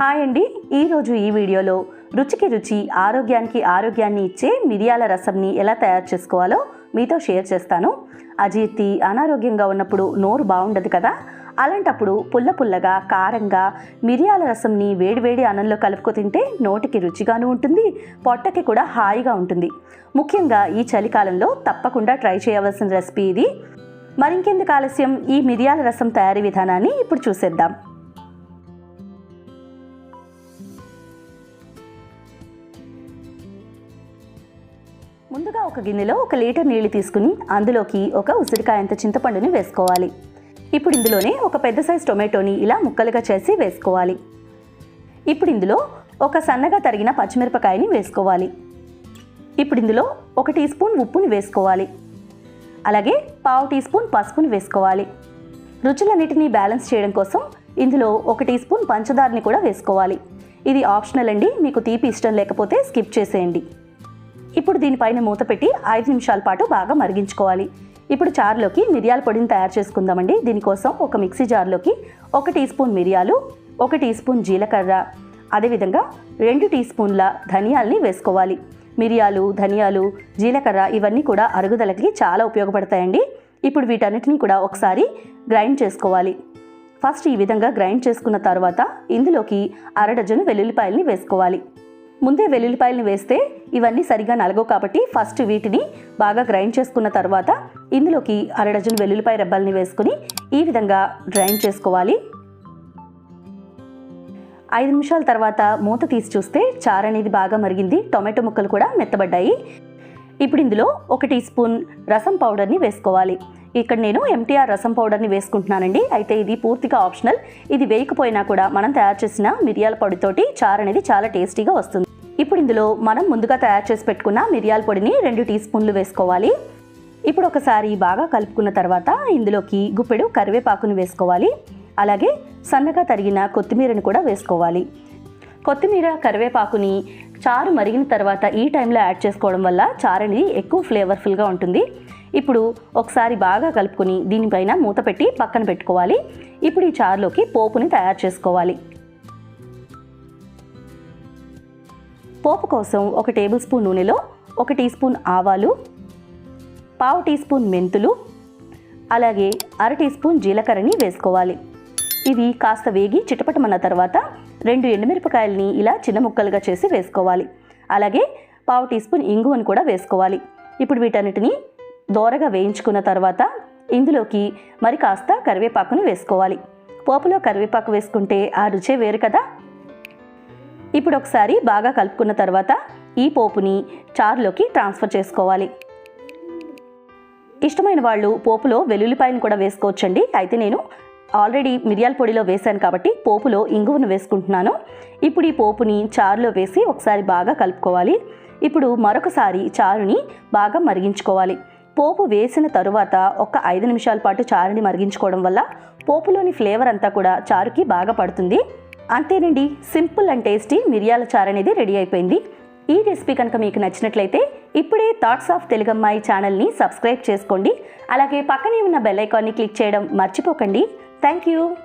Hi అండి. ఈరోజు ఈ వీడియోలో రుచికి రుచి ఆరోగ్యానికి ఆరోగ్యాన్ని ఇచ్చే మిరియాల రసంని ఎలా తయారు చేసుకోవాలో మీతో షేర్ చేస్తాను. అజీర్తి అనారోగ్యంగా ఉన్నప్పుడు నోరు బాగుండదు కదా? అలాంటప్పుడు పుల్ల పుల్లగా కారంగా మిరియాల రసంని వేడివేడి అన్నంలో కలుపుకు తింటే నోటికి రుచిగాను ఉంటుంది పొట్టకి కూడా హాయిగా ఉంటుంది. ముఖ్యంగా ఈ చలికాలంలో తప్పకుండా ట్రై చేయవలసిన రెసిపీ ఇది. మరింకెందుకు ఆలస్యం? ఈ మిరియాల రసం తయారీ విధానాన్ని ఇప్పుడు చూసేద్దాం. ముందుగా ఒక గిన్నెలో ఒక లీటర్ నీళ్ళు తీసుకుని అందులోకి ఒక ఉసిరికాయంత చింతపండుని వేసుకోవాలి. ఇప్పుడు ఇందులోనే ఒక పెద్ద సైజు టొమాటోని ఇలా ముక్కలుగా చేసి వేసుకోవాలి. ఇప్పుడు ఇందులో ఒక సన్నగా తరిగిన పచ్చిమిరపకాయని వేసుకోవాలి. ఇప్పుడు ఇందులో ఒక టీ స్పూన్ ఉప్పుని వేసుకోవాలి. అలాగే పావు టీ స్పూన్ పసుపుని వేసుకోవాలి. రుచులన్నిటినీ బ్యాలెన్స్ చేయడం కోసం ఇందులో ఒక టీ స్పూన్ పంచదారని కూడా వేసుకోవాలి. ఇది ఆప్షనల్ అండి. మీకు తీపి ఇష్టం లేకపోతే స్కిప్ చేసేయండి. ఇప్పుడు దీనిపైన మూత పెట్టి ఐదు నిమిషాల పాటు బాగా మరిగించుకోవాలి. ఇప్పుడు చారులోకి మిరియాల పొడిని తయారు చేసుకుందామండి. దీనికోసం ఒక మిక్సీ జార్లోకి ఒక టీ స్పూన్ మిరియాలు ఒక టీ స్పూన్ జీలకర్ర అదేవిధంగా రెండు టీ స్పూన్ల ధనియాల్ని వేసుకోవాలి. మిరియాలు ధనియాలు జీలకర్ర ఇవన్నీ కూడా అరుగుదలకి చాలా ఉపయోగపడతాయండి. ఇప్పుడు వీటన్నిటిని కూడా ఒకసారి గ్రైండ్ చేసుకోవాలి. ఫస్ట్ ఈ విధంగా గ్రైండ్ చేసుకున్న తర్వాత ఇందులోకి అర డజను వెల్లుల్లిపాయల్ని వేసుకోవాలి. ముందే వెల్లుల్లిపాయలను వేస్తే ఇవన్నీ సరిగా నలగవు కాబట్టి ఫస్ట్ వీటిని బాగా గ్రైండ్ చేసుకున్న తర్వాత ఇందులోకి అర డజన్ వెల్లుల్లిపాయ రెబ్బల్ని వేసుకుని ఈ విధంగా గ్రైండ్ చేసుకోవాలి. ఐదు నిమిషాల తర్వాత మూత తీసి చూస్తే చారు అనేది బాగా మరిగింది. టొమాటో ముక్కలు కూడా మెత్తబడ్డాయి. ఇప్పుడు ఇందులో ఒక టీ స్పూన్ రసం పౌడర్ని వేసుకోవాలి. ఇక్కడ నేను ఎంటీఆర్ రసం పౌడర్ని వేసుకుంటున్నానండి. అయితే ఇది పూర్తిగా ఆప్షనల్. ఇది వేయకపోయినా కూడా మనం తయారు చేసిన మిరియాల పొడితోటి చారు అనేది చాలా టేస్టీగా వస్తుంది. ఇప్పుడు ఇందులో మనం ముందుగా తయారు చేసి పెట్టుకున్న మిరియాల పొడిని రెండు టీ స్పూన్లు వేసుకోవాలి. ఇప్పుడు ఒకసారి బాగా కలుపుకున్న తర్వాత ఇందులోకి గుప్పెడు కరివేపాకుని వేసుకోవాలి. అలాగే సన్నగా తరిగిన కొత్తిమీరని కూడా వేసుకోవాలి. కొత్తిమీర కరివేపాకుని చారు మరిగిన తర్వాత ఈ టైంలో యాడ్ చేసుకోవడం వల్ల చారు అనేది ఎక్కువ ఫ్లేవర్ఫుల్గా ఉంటుంది. ఇప్పుడు ఒకసారి బాగా కలుపుకొని దీనిపైన మూత పెట్టి పక్కన పెట్టుకోవాలి. ఇప్పుడు ఈ చారులోకి పోపుని తయారు చేసుకోవాలి. పోపు కోసం ఒక టేబుల్ స్పూన్ నూనెలో ఒక టీ స్పూన్ ఆవాలు పావు టీ స్పూన్ మెంతులు అలాగే అర టీ స్పూన్ జీలకర్రని వేసుకోవాలి. ఇవి కాస్త వేగి చిటపటమన్న తర్వాత రెండు ఎండుమిరపకాయలని ఇలా చిన్న ముక్కలుగా చేసి వేసుకోవాలి. అలాగే పావు టీ స్పూన్ ఇంగువను కూడా వేసుకోవాలి. ఇప్పుడు వీటన్నిటిని దోరగా వేయించుకున్న తర్వాత ఇందులోకి మరి కాస్త కరివేపాకును వేసుకోవాలి. పోపులో కరివేపాకు వేసుకుంటే ఆ రుచే వేరు కదా. ఇప్పుడు ఒకసారి బాగా కలుపుకున్న తర్వాత ఈ పోపుని చారులోకి ట్రాన్స్ఫర్ చేసుకోవాలి. ఇష్టమైన వాళ్ళు పోపులో వెల్లుల్లిపాయను కూడా వేసుకోవచ్చండి. అయితే నేను ఆల్రెడీ మిరియాల పొడిలో వేశాను కాబట్టి పోపులో ఇంగువను వేసుకుంటున్నాను. ఇప్పుడు ఈ పోపుని చారులో వేసి ఒకసారి బాగా కలుపుకోవాలి. ఇప్పుడు మరొకసారి చారుని బాగా మరిగించుకోవాలి. పోపు వేసిన తరువాత ఒక ఐదు నిమిషాల పాటు చారుని మరిగించుకోవడం వల్ల పోపులోని ఫ్లేవర్ అంతా కూడా చారుకి బాగా పడుతుంది. అంతేనండి సింపుల్ అండ్ టేస్టీ మిరియాల చారు అనేది రెడీ అయిపోయింది. ఈ రెసిపీ కనుక మీకు నచ్చినట్లయితే ఇప్పుడే థాట్స్ ఆఫ్ తెలుగమ్మాయి ఛానల్ని సబ్స్క్రైబ్ చేసుకోండి. అలాగే పక్కనే ఉన్న బెల్ ఐకాన్ని క్లిక్ చేయడం మర్చిపోకండి. Thank you.